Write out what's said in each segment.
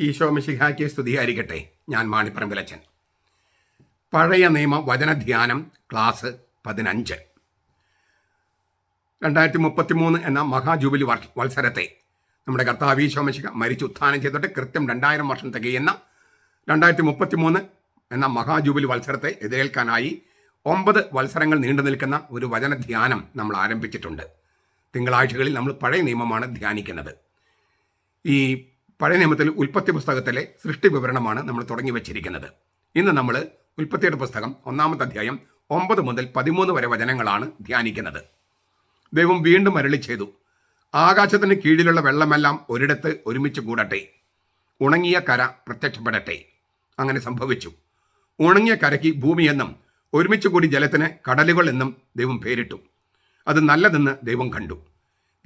ഈശോ മിശിഹായ്ക്ക് സ്തുതിയായിരിക്കട്ടെ ഞാൻ മാണിപ്പറമ്പിലച്ചൻ പഴയ നിയമ വചനധ്യാനം ക്ലാസ് പതിനഞ്ച്. രണ്ടായിരത്തി മുപ്പത്തി മൂന്ന് എന്ന മഹാജൂബിലി വത്സരത്തെ നമ്മുടെ കർത്താവ് ഈശോ മിശിഹ മരിച്ചു ഉത്ഥാനം ചെയ്തിട്ട് കൃത്യം രണ്ടായിരം വർഷം തികയുന്ന രണ്ടായിരത്തി മുപ്പത്തി മൂന്ന് എന്ന മഹാജൂബിലി വത്സരത്തെ എതിരേൽക്കാനായി ഒമ്പത് വത്സരങ്ങൾ നീണ്ടു നിൽക്കുന്ന ഒരു വചനധ്യാനം നമ്മൾ ആരംഭിച്ചിട്ടുണ്ട്. തിങ്കളാഴ്ചകളിൽ നമ്മൾ പഴയ നിയമമാണ് ധ്യാനിക്കുന്നത്. ഈ പഴയ നിയമത്തിൽ ഉൽപ്പത്തി പുസ്തകത്തിലെ സൃഷ്ടി വിവരണമാണ് നമ്മൾ തുടങ്ങി വെച്ചിരിക്കുന്നത്. ഇന്ന് നമ്മൾ ഉൽപ്പത്തിയുടെ പുസ്തകം ഒന്നാമത്തെ അധ്യായം ഒമ്പത് മുതൽ പതിമൂന്ന് വരെ വചനങ്ങളാണ് ധ്യാനിക്കുന്നത്. ദൈവം വീണ്ടും അരളി ചെയ്തു ആകാശത്തിന് കീഴിലുള്ള വെള്ളമെല്ലാം ഒരിടത്ത് ഒരുമിച്ച് കൂടട്ടെ ഉണങ്ങിയ കര പ്രത്യക്ഷപ്പെടട്ടെ. അങ്ങനെ സംഭവിച്ചു. ഉണങ്ങിയ കരയ്ക്ക് ഭൂമിയെന്നും ഒരുമിച്ച് കൂടി ജലത്തിന് കടലുകൾ എന്നും ദൈവം പേരിട്ടു. അത് നല്ലതെന്ന് ദൈവം കണ്ടു.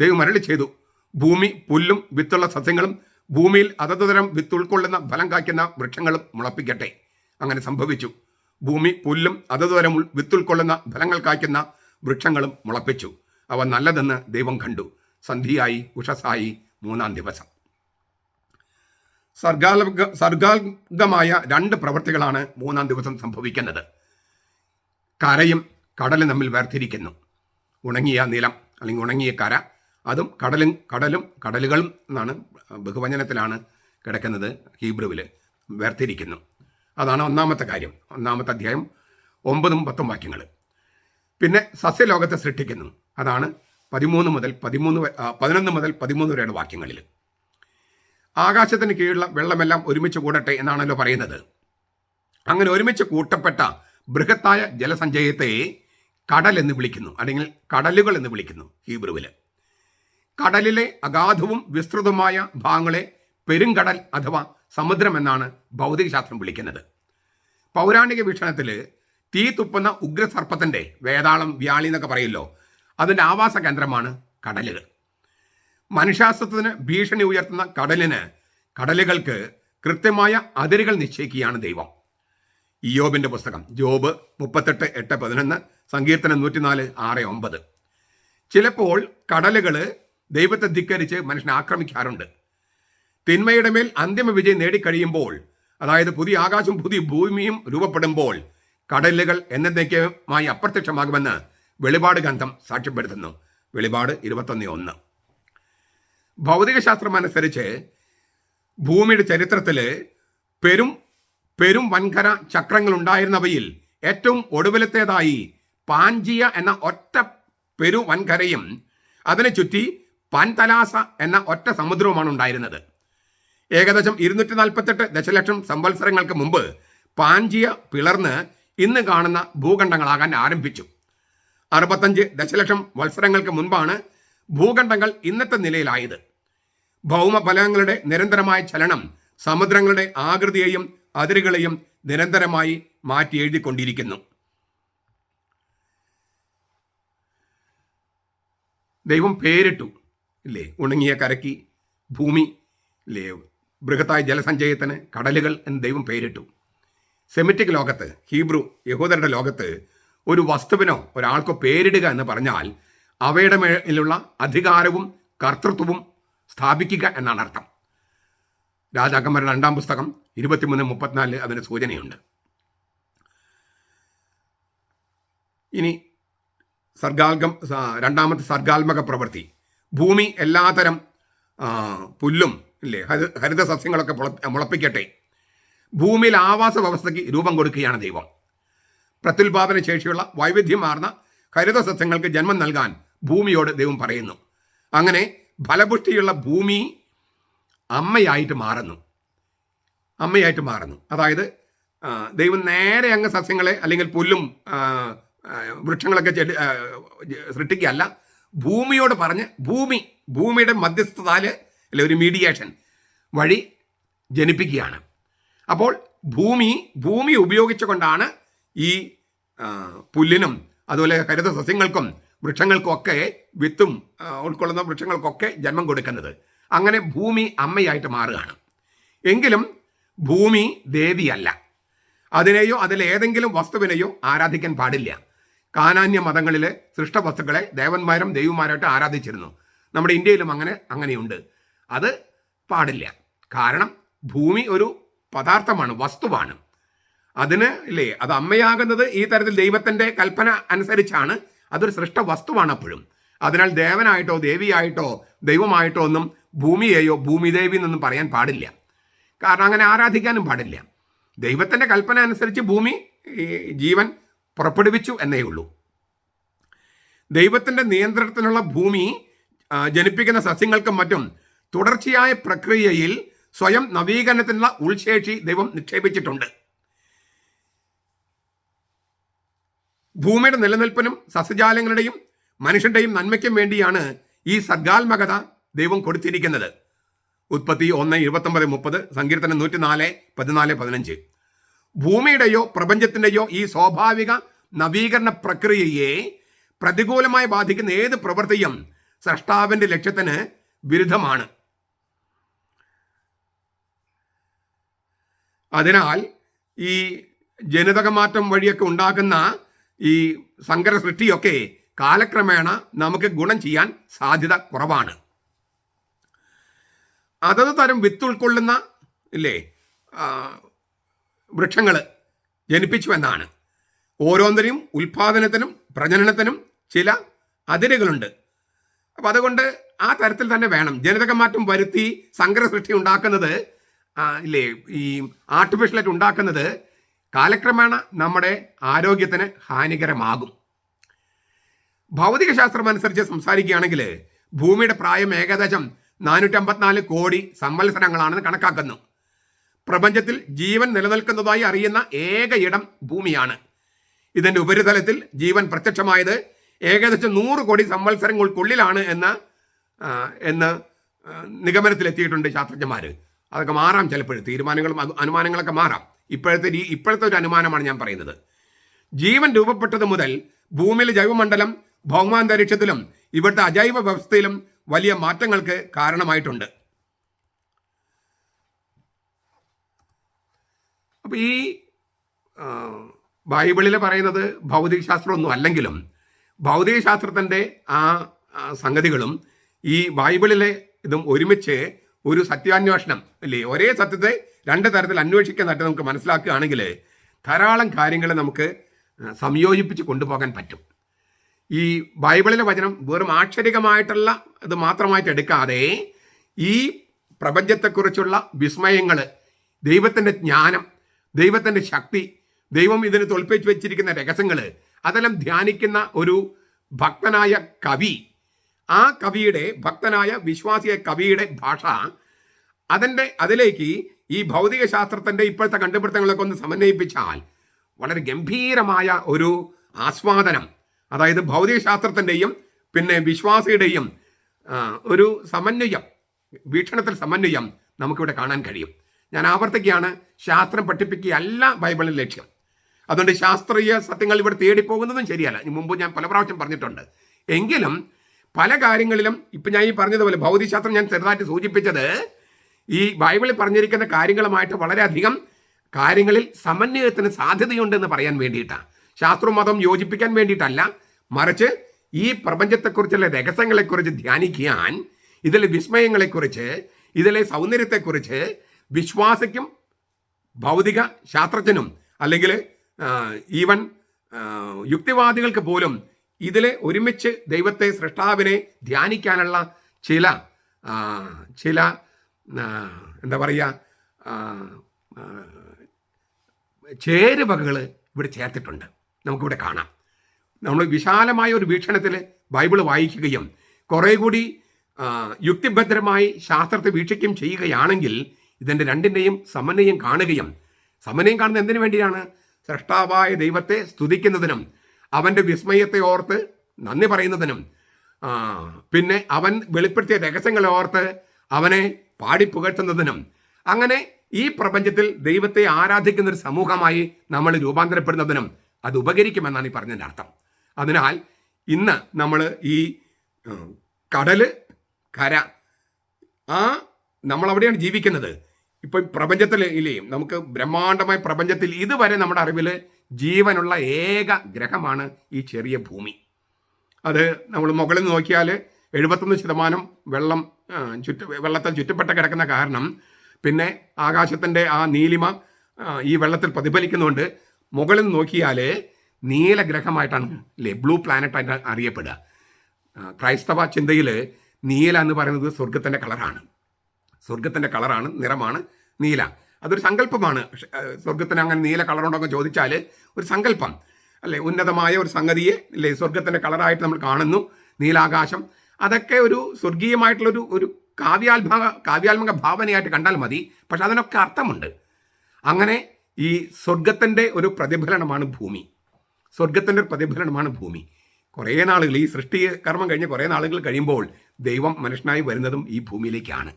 ദൈവം അരളി ചെയ്തു ഭൂമി പുല്ലും വിത്തുള്ള സസ്യങ്ങളും ഭൂമിയിൽ അതത് തരം വിത്ത് ഉൾക്കൊള്ളുന്ന ഫലം കായ്ക്കുന്ന വൃക്ഷങ്ങളും മുളപ്പിക്കട്ടെ. അങ്ങനെ സംഭവിച്ചു. ഭൂമി പുല്ലും അതത് തരം ഉൾ- വിത്ത് ഉൾക്കൊള്ളുന്ന ഫലങ്ങൾ കായ്ക്കുന്ന വൃക്ഷങ്ങളും മുളപ്പിച്ചു. അവ നല്ലതെന്ന് ദൈവം കണ്ടു. സന്ധിയായി ഉഷസായി മൂന്നാം ദിവസം. സർഗാത്മക സർഗാത്മകമായ രണ്ട് പ്രവൃത്തികളാണ് മൂന്നാം ദിവസം സംഭവിക്കുന്നത്. കരയും കടലും തമ്മിൽ വേർതിരിക്കുന്നു. ഉണങ്ങിയ നിലം അല്ലെങ്കിൽ ഉണങ്ങിയ കര അതും കടലും കടലും കടലുകളും എന്നാണ് ബഹുവചനത്തിലാണ് കിടക്കുന്നത് ഹീബ്രുവിൽ വേർതിരിക്കുന്നു. അതാണ് ഒന്നാമത്തെ കാര്യം. ഒന്നാമത്തെ അധ്യായം ഒമ്പതും പത്തും വാക്യങ്ങൾ. പിന്നെ സസ്യലോകത്തെ സൃഷ്ടിക്കുന്നു. അതാണ് പതിമൂന്ന് മുതൽ പതിമൂന്ന് പതിനൊന്ന് മുതൽ പതിമൂന്ന് വരെയുള്ള വാക്യങ്ങളിൽ. ആകാശത്തിന് കീഴിലുള്ള വെള്ളമെല്ലാം ഒരുമിച്ച് കൂടട്ടെ എന്നാണല്ലോ പറയുന്നത്. അങ്ങനെ ഒരുമിച്ച് കൂട്ടപ്പെട്ട ബൃഹത്തായ ജലസഞ്ചയത്തെ കടൽ എന്ന് വിളിക്കുന്നു. അല്ലെങ്കിൽ കടലുകൾ എന്ന് വിളിക്കുന്നു ഹീബ്രുവിൽ. കടലിലെ അഗാധവും വിസ്തൃതവുമായ ഭാഗങ്ങളെ പെരുങ്കടൽ അഥവാ സമുദ്രം എന്നാണ് ഭൗതികശാസ്ത്രം വിളിക്കുന്നത്. പൗരാണിക വീക്ഷണത്തിൽ തീ തുപ്പുന്ന ഉഗ്രസർപ്പത്തിന്റെ വേതാളം വ്യാളി എന്നൊക്കെ പറയുമല്ലോ അതിന്റെ ആവാസ കേന്ദ്രമാണ് കടലുകൾ മനുഷ്യാസ്ത്രത്തിന് ഭീഷണി ഉയർത്തുന്ന കടലിന് കടലുകൾക്ക് കൃത്യമായ അതിരുകൾ നിശ്ചയിക്കുകയാണ് ദൈവം. ഇയോബിന്റെ പുസ്തകം ജോബ് മുപ്പത്തെട്ട് എട്ട് പതിനൊന്ന് സങ്കീർത്തനം നൂറ്റിനാല് ആറ് ഒമ്പത്. ചിലപ്പോൾ കടലുകൾ ദൈവത്തെ ധിക്കരിച്ച് മനുഷ്യനെ ആക്രമിക്കാറുണ്ട്. തിന്മയുടെ മേൽ അന്തിമ വിജയം നേടിക്കഴിയുമ്പോൾ അതായത് പുതിയ ആകാശവും പുതിയ ഭൂമിയും രൂപപ്പെടുമ്പോൾ കടലുകൾ എന്നേക്കുമായി അപ്രത്യക്ഷമാകുമെന്ന് വെളിപാട് ഗ്രന്ഥം സാക്ഷ്യപ്പെടുത്തുന്നു. വെളിപാട് ഇരുപത്തൊന്ന് ഒന്ന്. ഭൗതികശാസ്ത്രം അനുസരിച്ച് ഭൂമിയുടെ ചരിത്രത്തിൽ പെരും പെരും വൻകര ചക്രങ്ങൾ ഉണ്ടായിരുന്നവയിൽ ഏറ്റവും ഒടുവിലത്തേതായി പാഞ്ചിയ എന്ന ഒറ്റ പെരു വൻകരയും അതിനെ ചുറ്റി പൻതലാസ എന്ന ഒറ്റ സമുദ്രവുമാണ് ഉണ്ടായിരുന്നത്. ഏകദേശം ഇരുന്നൂറ്റി നാൽപ്പത്തെട്ട് ദശലക്ഷം സംവത്സരങ്ങൾക്ക് മുമ്പ് പാഞ്ചിയ പിളർന്ന് ഇന്ന് കാണുന്ന ഭൂഖണ്ഡങ്ങളാകാൻ ആരംഭിച്ചു. അറുപത്തഞ്ച് ദശലക്ഷം വത്സരങ്ങൾക്ക് മുൻപാണ് ഭൂഖണ്ഡങ്ങൾ ഇന്നത്തെ നിലയിലായത്. ഭൗമഫലങ്ങളുടെ നിരന്തരമായ ചലനം സമുദ്രങ്ങളുടെ ആകൃതിയെയും അതിരുകളെയും നിരന്തരമായി മാറ്റി എഴുതിക്കൊണ്ടിരിക്കുന്നു. ദൈവം പേരിട്ടു. ഇല്ലേ? ഉണങ്ങിയ കരക്കി ഭൂമി ഇല്ലേ? ബൃഹത്തായ ജലസഞ്ചയത്തിന് കടലുകൾ എന്ന് ദൈവം പേരിട്ടു. സെമിറ്റിക് ലോകത്ത് ഹീബ്രു യഹൂദരുടെ ലോകത്ത് ഒരു വസ്തുവിനോ ഒരാൾക്കോ പേരിടുക എന്ന് പറഞ്ഞാൽ അവയുടെ മേലുള്ള അധികാരവും കർത്തൃത്വവും സ്ഥാപിക്കുക എന്നാണ് അർത്ഥം. രാജാക്കന്മാരുടെ രണ്ടാം പുസ്തകം ഇരുപത്തിമൂന്ന് മുപ്പത്തിനാലിൽ അതിന് സൂചനയുണ്ട്. ഇനി സർഗാൽഗം രണ്ടാമത്തെ സർഗാത്മക പ്രവൃത്തി. ഭൂമി എല്ലാതരം പുല്ലും ഇല്ലേ ഹരി ഹരിത സസ്യങ്ങളൊക്കെ മുള- മുളപ്പിക്കട്ടെ. ഭൂമിയിൽ ആവാസ വ്യവസ്ഥയ്ക്ക് രൂപം കൊടുക്കുകയാണ് ദൈവം. പ്രത്യുൽപാദന ശേഷിയുള്ള വൈവിധ്യമാർന്ന ഹരിത സസ്യങ്ങൾക്ക് ജന്മം നൽകാൻ ഭൂമിയോട് ദൈവം പറയുന്നു. അങ്ങനെ ഫലപുഷ്ടിയുള്ള ഭൂമി അമ്മയായിട്ട് മാറുന്നു. അമ്മയായിട്ട് മാറുന്നു. അതായത് ദൈവം നേരെ അങ്ങ് സസ്യങ്ങളെ അല്ലെങ്കിൽ പുല്ലും വൃക്ഷങ്ങളൊക്കെ ചെടി സൃഷ്ടിക്കുകയല്ല ഭൂമിയോട് പറഞ്ഞ് ഭൂമി ഭൂമിയുടെ മധ്യസ്ഥതാൽ അല്ലെ ഒരു മീഡിയേഷൻ വഴി ജനിപ്പിക്കുകയാണ്. അപ്പോൾ ഭൂമി ഭൂമി ഉപയോഗിച്ചുകൊണ്ടാണ് ഈ പുല്ലിനും അതുപോലെ ഹരിത സസ്യങ്ങൾക്കും വൃക്ഷങ്ങൾക്കൊക്കെ വിത്തും ഉൾക്കൊള്ളുന്ന വൃക്ഷങ്ങൾക്കൊക്കെ ജന്മം കൊടുക്കുന്നത്. അങ്ങനെ ഭൂമി അമ്മയായിട്ട് മാറുകയാണ്. എങ്കിലും ഭൂമി ദേവിയല്ല. അതിനെയോ അതിലേതെങ്കിലും വസ്തുവിനെയോ ആരാധിക്കാൻ പാടില്ല. കാനാന്യ മതങ്ങളിലെ സൃഷ്ടവസ്തുക്കളെ ദേവന്മാരും ദൈവമാരായിട്ട് ആരാധിച്ചിരുന്നു. നമ്മുടെ ഇന്ത്യയിലും അങ്ങനെ അങ്ങനെയുണ്ട്. അത് പാടില്ല. കാരണം ഭൂമി ഒരു പദാർത്ഥമാണ് വസ്തുവാണ്. അതിന് ഇല്ലേ അത് അമ്മയാകുന്നത് ഈ തരത്തിൽ ദൈവത്തിന്റെ കൽപ്പന അനുസരിച്ചാണ്. അതൊരു സൃഷ്ട വസ്തുവാണ് അപ്പോഴും. അതിനാൽ ദേവനായിട്ടോ ദേവിയായിട്ടോ ദൈവമായിട്ടോ ഒന്നും ഭൂമിയെയോ ഭൂമിദേവി എന്നൊന്നും പറയാൻ പാടില്ല. കാരണം അങ്ങനെ ആരാധിക്കാനും പാടില്ല. ദൈവത്തിന്റെ കൽപ്പന അനുസരിച്ച് ഭൂമി ജീവൻ പുറപ്പെടുവിച്ചു എന്നേ ഉള്ളൂ. ദൈവത്തിന്റെ നിയന്ത്രണത്തിനുള്ള ഭൂമി ജനിപ്പിക്കുന്ന സസ്യങ്ങൾക്കും മറ്റും തുടർച്ചയായ പ്രക്രിയയിൽ സ്വയം നവീകരണത്തിനുള്ള ഉൾശേഷി ദൈവം നിക്ഷേപിച്ചിട്ടുണ്ട്. ഭൂമിയുടെ നിലനിൽപ്പിനും സസ്യജാലങ്ങളുടെയും മനുഷ്യന്റെയും നന്മയ്ക്കും വേണ്ടിയാണ് ഈ സർഗാത്മകത ദൈവം കൊടുത്തിരിക്കുന്നത്. ഉത്പത്തി ഒന്ന് ഇരുപത്തൊമ്പത് മുപ്പത് സങ്കീർത്തനം നൂറ്റിനാല് പതിനാല് പതിനഞ്ച്. ഭൂമിയുടെയോ പ്രപഞ്ചത്തിന്റെയോ ഈ സ്വാഭാവിക നവീകരണ പ്രക്രിയയെ പ്രതികൂലമായി ബാധിക്കുന്ന ഏത് പ്രവൃത്തിയും സൃഷ്ടാവിന്റെ ലക്ഷ്യത്തിന് വിരുദ്ധമാണ്. അതിനാൽ ഈ ജനിതകമാറ്റം വഴിയൊക്കെ ഉണ്ടാകുന്ന ഈ സങ്കര സൃഷ്ടിയൊക്കെ കാലക്രമേണ നമുക്ക് ഗുണം ചെയ്യാൻ സാധ്യത കുറവാണ്. അതത് തരം വിത്ത് ഉൾക്കൊള്ളുന്ന ഇല്ലേ? വൃക്ഷങ്ങൾ ജനിപ്പിച്ചു എന്നാണ് ഓരോന്നിനും ഉൽപാദനത്തിനും പ്രജനനത്തിനും ചില അതിരുകളുണ്ട്. അപ്പം അതുകൊണ്ട് ആ തരത്തിൽ തന്നെ വേണം. ജനിതക മാറ്റം വരുത്തി സങ്കര സൃഷ്ടി ഉണ്ടാക്കുന്നത് ഇല്ലേ ഈ ആർട്ടിഫിഷ്യലായിട്ട് ഉണ്ടാക്കുന്നത് കാലക്രമേണ നമ്മുടെ ആരോഗ്യത്തിന് ഹാനികരമാകും. ഭൗതികശാസ്ത്രം അനുസരിച്ച് സംസാരിക്കുകയാണെങ്കിൽ ഭൂമിയുടെ പ്രായം ഏകദേശം നാനൂറ്റി അമ്പത്തിനാല് കോടി സംവത്സരങ്ങളാണെന്ന് കണക്കാക്കുന്നു. പ്രപഞ്ചത്തിൽ ജീവൻ നിലനിൽക്കുന്നതായി അറിയുന്ന ഏക ഇടം ഭൂമിയാണ്. ഇതിന്റെ ഉപരിതലത്തിൽ ജീവൻ പ്രത്യക്ഷമായത് ഏകദേശം നൂറ് കോടി സംവത്സരങ്ങൾക്കുള്ളിലാണ് എന്ന് എന്ന് നിഗമനത്തിലെത്തിയിട്ടുണ്ട് ശാസ്ത്രജ്ഞന്മാർ അതൊക്കെ മാറാം ചിലപ്പോഴും തീരുമാനങ്ങളും അനുമാനങ്ങളൊക്കെ മാറാം. ഇപ്പോഴത്തെ രീ- ഇപ്പോഴത്തെ ഒരു അനുമാനമാണ് ഞാൻ പറയുന്നത്. ജീവൻ രൂപപ്പെട്ടത് മുതൽ ഭൂമിയിലെ ജൈവമണ്ഡലം ഭൗമാന്തരീക്ഷത്തിലും ഇവിടുത്തെ അജൈവ വ്യവസ്ഥയിലും വലിയ മാറ്റങ്ങൾക്ക് കാരണമായിട്ടുണ്ട്. അപ്പൊ ഈ ബൈബിളിൽ പറയുന്നത് ഭൗതിക ശാസ്ത്രമൊന്നും അല്ലെങ്കിലും ഭൗതിക ശാസ്ത്രത്തിന്റെ ആ സംഗതികളും ഈ ബൈബിളിലെ ഇതും ഒരുമിച്ച് ഒരു സത്യാന്വേഷണം അല്ലേ? ഒരേ സത്യത്തെ രണ്ട് തരത്തിൽ അന്വേഷിക്കുന്നതായിട്ട് നമുക്ക് മനസ്സിലാക്കുകയാണെങ്കിൽ ധാരാളം കാര്യങ്ങൾ നമുക്ക് സംയോജിപ്പിച്ച് കൊണ്ടുപോകാൻ പറ്റും. ഈ ബൈബിളിലെ വചനം വെറും ആക്ഷരികമായിട്ടുള്ള ഇത് മാത്രമായിട്ട് എടുക്കാതെ ഈ പ്രപഞ്ചത്തെക്കുറിച്ചുള്ള വിസ്മയങ്ങൾ ദൈവത്തിന്റെ ജ്ഞാനം ദൈവത്തിന്റെ ശക്തി ദൈവം ഇതിന് തോൽപ്പിച്ച് വെച്ചിരിക്കുന്ന രഹസ്യങ്ങൾ അതെല്ലാം ധ്യാനിക്കുന്ന ഒരു ഭക്തനായ കവി. ആ കവിയുടെ ഭക്തനായ വിശ്വാസിയ കവിയുടെ ഭാഷ അതിന്റെ അതിലേക്ക് ഈ ഭൗതിക ശാസ്ത്രത്തിന്റെ ഇപ്പോഴത്തെ കണ്ടുപിടുത്തങ്ങളൊക്കെ ഒന്ന് സമന്വയിപ്പിച്ചാൽ വളരെ ഗംഭീരമായ ഒരു ആസ്വാദനം അതായത് ഭൗതിക ശാസ്ത്രത്തിന്റെയും പിന്നെ വിശ്വാസിയുടെയും ഒരു സമന്വയം വീക്ഷണത്തിൽ സമന്വയം നമുക്കിവിടെ കാണാൻ കഴിയും. ഞാൻ ആവർത്തിക്കുകയാണ് ശാസ്ത്രം പഠിപ്പിക്കുകയല്ല ബൈബിളിൽ ലക്ഷ്യം. അതുകൊണ്ട് ശാസ്ത്രീയ സത്യങ്ങൾ ഇവിടെ തേടിപ്പോകുന്നതും ശരിയല്ല. മുമ്പ് ഞാൻ പല പ്രാവശ്യം പറഞ്ഞിട്ടുണ്ട്. എങ്കിലും പല കാര്യങ്ങളിലും ഇപ്പം ഞാൻ ഈ പറഞ്ഞതുപോലെ ഭൗതികശാസ്ത്രം ഞാൻ ചെറുതായിട്ട് സൂചിപ്പിച്ചത് ഈ ബൈബിളിൽ പറഞ്ഞിരിക്കുന്ന കാര്യങ്ങളുമായിട്ട് വളരെയധികം കാര്യങ്ങളിൽ സമന്വയത്തിന് സാധ്യതയുണ്ടെന്ന് പറയാൻ വേണ്ടിയിട്ടാണ്. ശാസ്ത്രവും മതം യോജിപ്പിക്കാൻ വേണ്ടിയിട്ടല്ല. മറിച്ച് ഈ പ്രപഞ്ചത്തെക്കുറിച്ചുള്ള രഹസ്യങ്ങളെക്കുറിച്ച് ധ്യാനിക്കാൻ ഇതിലെ വിസ്മയങ്ങളെക്കുറിച്ച് ഇതിലെ സൗന്ദര്യത്തെക്കുറിച്ച് വിശ്വാസിക്കും ഭൗതിക ശാസ്ത്രജ്ഞനും അല്ലെങ്കിൽ ഈവൻ യുക്തിവാദികൾക്ക് പോലും ഇതിലെ ഒരുമിച്ച് ദൈവത്തെ സൃഷ്ടാവിനെ ധ്യാനിക്കാനുള്ള ചില ചില എന്താ പറയുക ചേരുവകൾ ഇവിടെ ചേർത്തിട്ടുണ്ട്. നമുക്കിവിടെ കാണാം. നമ്മൾ വിശാലമായ ഒരു വീക്ഷണത്തിൽ ബൈബിൾ വായിക്കുകയും കുറേ കൂടി യുക്തിഭദ്രമായി ശാസ്ത്രത്തെ വീക്ഷിക്കുകയും ചെയ്യുകയാണെങ്കിൽ ഇതിന്റെ രണ്ടിന്റെയും സമന്വയം കാണുകയും സമന്വയം കാണുന്നത് എന്തിനു വേണ്ടിയാണ്? സൃഷ്ടാവായ ദൈവത്തെ സ്തുതിക്കുന്നതിനും അവന്റെ വിസ്മയത്തെ ഓർത്ത് നന്ദി പറയുന്നതിനും. പിന്നെ അവൻ വെളിപ്പെടുത്തിയ രഹസ്യങ്ങളെ ഓർത്ത് അവനെ പാടി പുകഴ്ത്തുന്നതിനും. അങ്ങനെ ഈ പ്രപഞ്ചത്തിൽ ദൈവത്തെ ആരാധിക്കുന്ന ഒരു സമൂഹമായി നമ്മൾ രൂപാന്തരപ്പെടുന്നതിനും അത് ഉപകരിക്കുമെന്നാണ് ഈ പറഞ്ഞതിന്റെ അർത്ഥം. അതിനാൽ ഇന്ന് നമ്മൾ ഈ കടൽ കര ആ നമ്മൾ അവിടെയാണ് ജീവിക്കുന്നത്. ഇപ്പൊ പ്രപഞ്ചത്തിൽ ഇല്ലേ നമുക്ക് ബ്രഹ്മാണ്ഡമായ പ്രപഞ്ചത്തിൽ ഇതുവരെ നമ്മുടെ അറിവിൽ ജീവനുള്ള ഏക ഗ്രഹമാണ് ഈ ചെറിയ ഭൂമി. അത് നമ്മൾ മുകളിൽ നോക്കിയാൽ എഴുപത്തൊന്ന് ശതമാനം വെള്ളം ചുറ്റ വെള്ളത്താൽ ചുറ്റപ്പെട്ട് കിടക്കുന്ന കാരണം പിന്നെ ആകാശത്തിന്റെ ആ നീലിമ ഈ വെള്ളത്തിൽ പ്രതിഫലിക്കുന്നുണ്ട് മുകളിൽ നോക്കിയാൽ നീലഗ്രഹമായിട്ടാണ് അല്ലേ ബ്ലൂ പ്ലാനറ്റായിട്ട് അറിയപ്പെടുക. ക്രൈസ്തവ ചിന്തയിൽ നീല എന്ന് പറയുന്നത് സ്വർഗത്തിന്റെ കളറാണ്. സ്വർഗത്തിന്റെ കളറാണ് നിറമാണ് നീല. അതൊരു സങ്കല്പമാണ്. സ്വർഗത്തിന് അങ്ങനെ നീല കളറുണ്ടോ ചോദിച്ചാൽ ഒരു സങ്കല്പം. അല്ലെ? ഉന്നതമായ ഒരു സംഗതിയെ അല്ലെ? സ്വർഗത്തിന്റെ കളറായിട്ട് നമ്മൾ കാണുന്നു നീലാകാശം. അതൊക്കെ ഒരു സ്വർഗീയമായിട്ടുള്ളൊരു ഒരു കാവ്യാത്മക കാവ്യാത്മക ഭാവനയായിട്ട് കണ്ടാൽ മതി. പക്ഷെ അതിനൊക്കെ അർത്ഥമുണ്ട്. അങ്ങനെ ഈ സ്വർഗത്തിന്റെ ഒരു പ്രതിഫലനമാണ് ഭൂമി. സ്വർഗത്തിന്റെ ഒരു പ്രതിഫലനമാണ് ഭൂമി. കുറേ നാളുകൾ ഈ സൃഷ്ടി കർമ്മം കഴിഞ്ഞ് കുറേ നാളുകൾ കഴിയുമ്പോൾ ദൈവം മനുഷ്യനായി വരുന്നതും ഈ ഭൂമിയിലേക്കാണ്.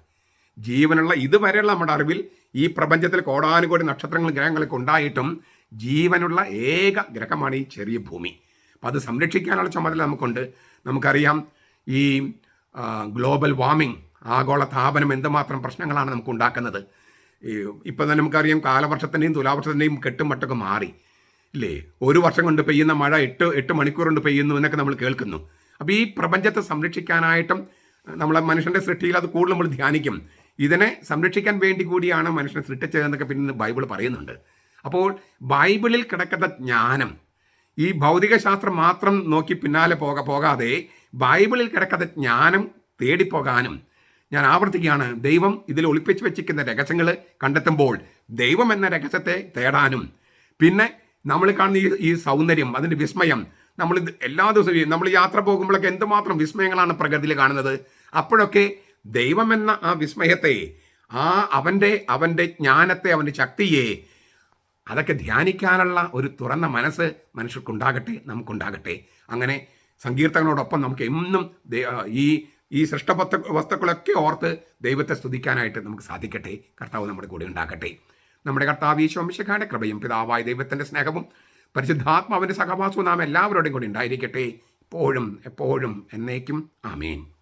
ജീവനുള്ള ഇതുവരെയുള്ള നമ്മുടെ അറിവിൽ ഈ പ്രപഞ്ചത്തിൽ കോടാനുകോടി നക്ഷത്രങ്ങൾ ഗ്രഹങ്ങളൊക്കെ ഉണ്ടായിട്ടും ജീവനുള്ള ഏക ഗ്രഹമാണ് ഈ ചെറിയ ഭൂമി. അപ്പം അത് സംരക്ഷിക്കാനുള്ള ചുമതല നമുക്കുണ്ട്. നമുക്കറിയാം ഈ ഗ്ലോബൽ വാർമിംഗ് ആഗോള താപനം എന്തുമാത്രം പ്രശ്നങ്ങളാണ് നമുക്ക് ഉണ്ടാക്കുന്നത്. ഇപ്പം തന്നെ നമുക്കറിയാം കാലവർഷത്തിന്റെയും തുലാവർഷത്തിന്റെയും കെട്ടും മട്ടൊക്കെ മാറി. ഇല്ലേ? ഒരു വർഷം കൊണ്ട് പെയ്യുന്ന മഴ എട്ട് എട്ട് മണിക്കൂർ കൊണ്ട് പെയ്യുന്നു എന്നൊക്കെ നമ്മൾ കേൾക്കുന്നു. അപ്പോൾ ഈ പ്രപഞ്ചത്തെ സംരക്ഷിക്കാനായിട്ടും നമ്മളെ മനുഷ്യന്റെ സൃഷ്ടിയിൽ അത് കൂടുതൽ നമ്മൾ ധ്യാനിക്കും. ഇതിനെ സംരക്ഷിക്കാൻ വേണ്ടി കൂടിയാണ് മനുഷ്യനെ സൃഷ്ടിച്ചതെന്നൊക്കെ പിന്നെ ബൈബിൾ പറയുന്നുണ്ട്. അപ്പോൾ ബൈബിളിൽ കിടക്കുന്ന ജ്ഞാനം ഈ ഭൗതിക ശാസ്ത്രം മാത്രം നോക്കി പിന്നാലെ പോക പോകാതെ ബൈബിളിൽ കിടക്കുന്ന ജ്ഞാനം തേടിപ്പോകാനും ഞാൻ ആവർത്തിക്കുകയാണ്. ദൈവം ഇതിൽ ഒളിപ്പിച്ച് വെച്ചിരിക്കുന്ന രഹസ്യങ്ങൾ കണ്ടെത്തുമ്പോൾ ദൈവം എന്ന രഹസ്യത്തെ തേടാനും പിന്നെ നമ്മൾ കാണുന്ന ഈ ഈ സൗന്ദര്യം അതിന്റെ വിസ്മയം നമ്മൾ എല്ലാ ദിവസവും നമ്മൾ യാത്ര പോകുമ്പോഴൊക്കെ എന്തുമാത്രം വിസ്മയങ്ങളാണ് പ്രകൃതിയിൽ കാണുന്നത്. അപ്പോഴൊക്കെ ദൈവം എന്ന ആ വിസ്മയത്തെ ആ അവന്റെ അവന്റെ ജ്ഞാനത്തെ അവന്റെ ശക്തിയെ അതൊക്കെ ധ്യാനിക്കാനുള്ള ഒരു തുറന്ന മനസ്സ് മനുഷ്യർക്കുണ്ടാകട്ടെ നമുക്കുണ്ടാകട്ടെ. അങ്ങനെ സങ്കീർത്തനോടൊപ്പം നമുക്ക് എന്നും ഈ ഈ സൃഷ്ടപത്ത വസ്തുക്കളൊക്കെ ഓർത്ത് ദൈവത്തെ സ്തുതിക്കാനായിട്ട് നമുക്ക് സാധിക്കട്ടെ. കർത്താവ് നമ്മുടെ കൂടെ ഉണ്ടാകട്ടെ. നമ്മുടെ കർത്താവ് ഈശോമിശക്കാരുടെ കൃപയും പിതാവായ ദൈവത്തിന്റെ സ്നേഹവും പരിശുദ്ധാത്മാവിന്റെ സഹവാസവും നാം എല്ലാവരോടും കൂടി ഉണ്ടായിരിക്കട്ടെ. എപ്പോഴും എപ്പോഴും എന്നേക്കും. ആമേൻ.